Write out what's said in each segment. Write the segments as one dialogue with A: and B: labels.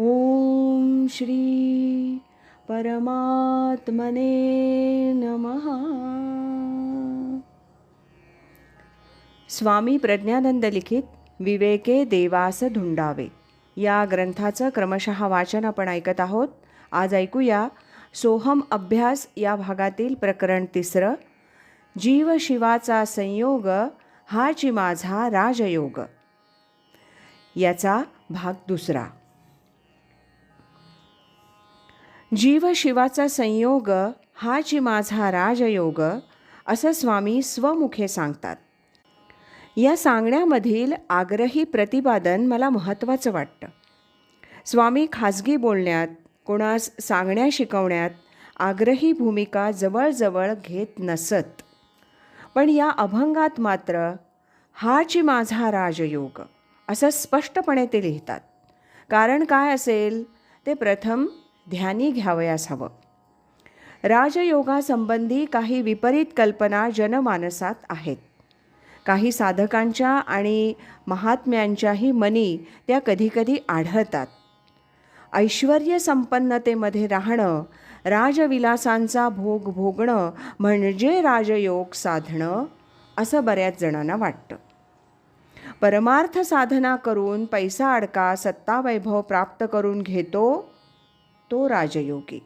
A: ॐ श्री परमात्मने नमः। स्वामी प्रज्ञानंद लिखित विवेके देवास धुंडावे या ग्रंथाचं क्रमशः वाचन आपण ऐकत आहोत. आज ऐकूया सोहम अभ्यास या भागातील प्रकरण तिसरं जीव शिवाचा संयोग हाची माझा राजयोग. याचा भाग दुसरा. जीव शिवाचा संयोग हाची माझा राजयोग असं स्वामी स्वमुखे सांगतात. या सांगण्यामधील आग्रही प्रतिपादन मला महत्त्वाचं वाटतं. स्वामी खाजगी बोलण्यात कोणास सांगण्या शिकवण्यात आग्रही भूमिका जवळजवळ घेत नसत. पण या अभंगात मात्र हाची माझा राजयोग असं स्पष्टपणे ते लिहितात. कारण काय असेल ते प्रथम ध्यानी घ्यावयास हवं. राजयोगासंबंधी काही विपरीत कल्पना जनमानसात आहेत. काही साधकांच्या आणि महात्म्यांच्याही मनी त्या कधीकधी आढळतात. ऐश्वर संपन्नतेमध्ये राहणं राजविलासांचा भोग भोगणं म्हणजे राजयोग साधणं असं बऱ्याच जणांना वाटतं. परमार्थ साधना करून पैसा अडका सत्तावैभव प्राप्त करून घेतो तो राजयोगी.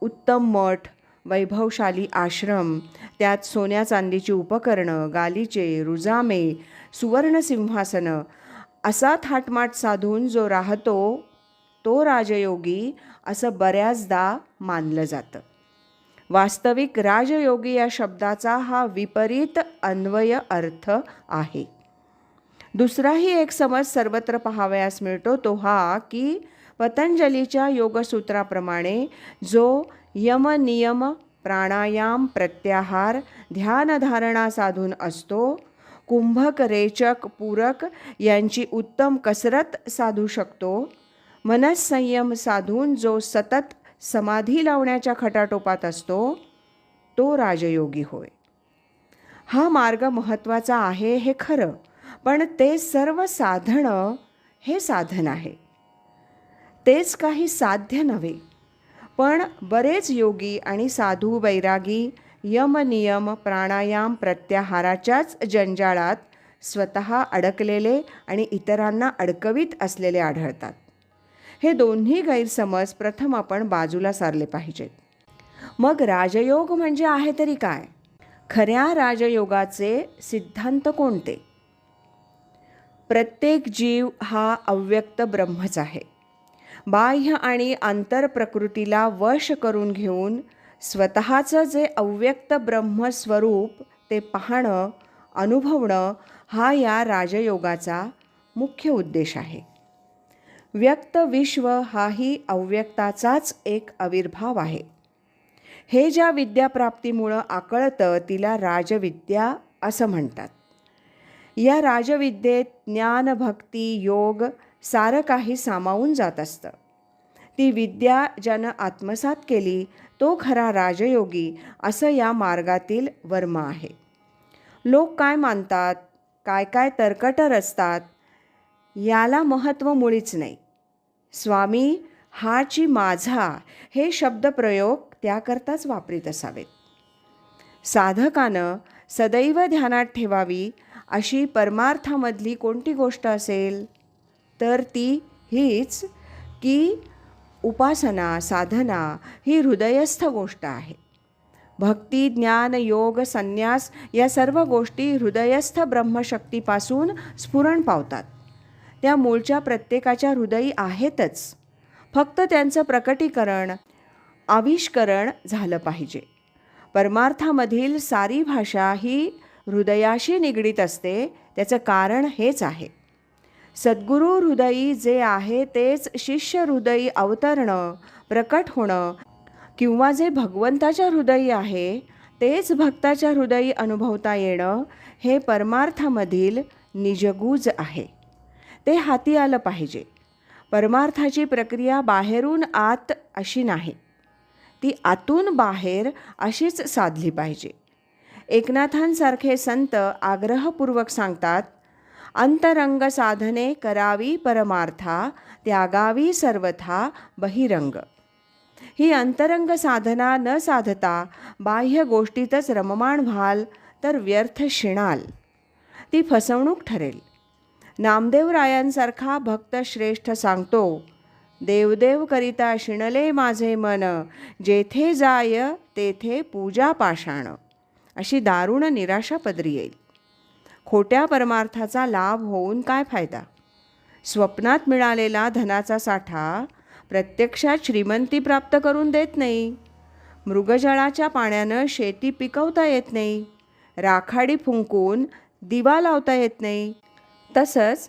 A: उत्तम मठ वैभवशाली आश्रम त्यात सोन्या चांदीची उपकरणं गालीचे रुजामे सुवर्णसिंहासनं असा थाटमाट साधून जो राहतो तो राजयोगी असं बऱ्याचदा मानलं जातं. वास्तविक राजयोगी या शब्दाचा हा विपरीत अन्वय अर्थ आहे. दुसराही एक समज सर्वत्र पाहावयास मिळतो तो हा की पतंजलीच्या योगसूत्राप्रमाणे जो यम नियम प्राणायाम प्रत्याहार ध्यानधारणा साधून असतो कुंभक रेचक पूरक यांची उत्तम कसरत साधू शकतो. मनसंयम साधून जो सतत समाधी लावण्याच्या खटाटोपात असतो तो राजयोगी होय. हा मार्ग महत्त्वाचा आहे हे खरं पण ते सर्व साधणं हे साधन आहे. तेच काही साध्य नव्हे. पण बरेच योगी आणि साधू वैरागी यम नियम प्राणायाम प्रत्याहाराच्याच जंजाळात स्वतः अडकलेले आणि इतरांना अडकवीत असलेले आढळतात. हे दोन्ही गैरसमज प्रथम आपण बाजूला सारले पाहिजेत. मग राजयोग म्हणजे आहे तरी काय? खऱ्या राजयोगाचे सिद्धांत कोणते? प्रत्येक जीव हा अव्यक्त ब्रह्मच आहे. बाह्य आणि आंतरप्रकृतीला वश करून घेऊन स्वतःचं जे अव्यक्त ब्रह्मस्वरूप ते पाहणं अनुभवणं हा या राजयोगाचा मुख्य उद्देश आहे. व्यक्त विश्व हाही अव्यक्ताचाच एक आविर्भाव आहे. हे ज्या विद्याप्राप्तीमुळं आकळतं तिला राजविद्या असं म्हणतात. या राजविद्येत ज्ञान भक्ती योग सारं काही सामावून जात असतं. ती विद्या ज्यानं आत्मसात केली तो खरा राजयोगी असं या मार्गातील वर्म आहे. लोक काय मानतात काय काय तरकटर असतात याला महत्त्व मुळीच नाही. स्वामी हाची माझा हे शब्दप्रयोग त्याकरताच वापरीत असावेत. साधकानं सदैव ध्यानात ठेवावी अशी परमार्थामधली कोणती गोष्ट असेल? तर ती हीच की उपासना साधना ही हृदयस्थ गोष्ट आहे. भक्ती ज्ञान योग संन्यास या सर्व गोष्टी हृदयस्थ ब्रह्मशक्तीपासून स्फुरण पावतात. त्या मूळच्या प्रत्येकाच्या हृदयी आहेतच. फक्त त्यांचं प्रकटीकरण आविष्करण झालं पाहिजे. परमार्थामधील सारी भाषा ही हृदयाशी निगडीत असते त्याचं कारण हेच आहे. सद्गुरू हृदयी जे आहे तेच शिष्य हृदयी अवतरणं प्रकट होणं. किंवा जे भगवंताच्या हृदयी आहे तेच भक्ताच्या हृदयी अनुभवता येणं हे परमार्थामधील निजगूज आहे. ते हाती आलं पाहिजे. परमार्थाची प्रक्रिया बाहेरून आत अशी नाही. ती आतून बाहेर अशीच साधली पाहिजे. एकनाथांसारखे संत आग्रहपूर्वक सांगतात अंतरंग साधने करावी परमार्था त्यागावी सर्वथा बहिरंग. ही अंतरंग साधना न साधता बाह्य गोष्टीतच रममाण व्हाल तर व्यर्थ शिणाल. ती फसवणूक ठरेल. नामदेवरायांसारखा भक्त श्रेष्ठ सांगतो देवदेव करिता शिणले माझे मन जेथे जाय तेथे पूजा पाषाण अशी दारुण निराशा पदरी येईल. खोट्या परमार्थाचा लाभ होऊन काय फायदा? स्वप्नात मिळालेला धनाचा साठा प्रत्यक्षात श्रीमंती प्राप्त करून देत नाही. मृगजळाच्या पाण्यानं शेती पिकवता येत नाही. राखाडी फुंकून दिवा लावता येत नाही. तसंच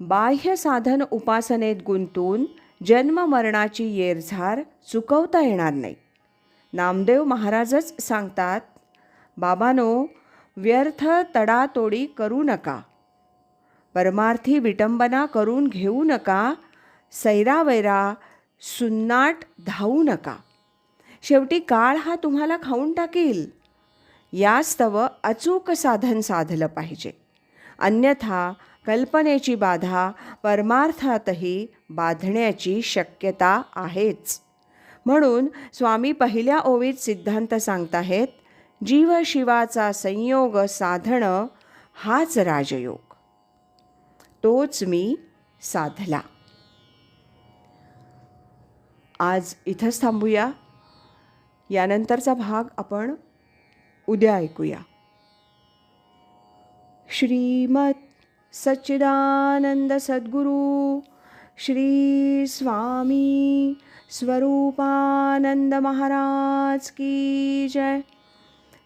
A: बाह्य साधन उपासनेत गुंतून जन्ममरणाची येरझार चुकवता येणार नाही. नामदेव महाराजच सांगतात बाबानो व्यर्थ तडातोडी करू नका. परमार्थी विटंबना करून घेऊ नका. सैरावैरा सुन्नाट धावू नका. शेवटी काळ हा तुम्हाला खाऊन टाकेल. यास्तव अचूक साधन साधलं पाहिजे. अन्यथा कल्पनेची बाधा परमार्थातही बाधण्याची शक्यता आहेच. म्हणून स्वामी पहिल्या ओवीत सिद्धांत सांगताहेत जीव शिवाचा संयोग साधणं हाच राजयोग. तोच मी साधला. आज इथंच थांबूया. यानंतरचा भाग आपण उद्या ऐकूया. श्रीमत सच्चिदानंद सद्गुरु श्री स्वामी स्वरूपानंद महाराज की जय.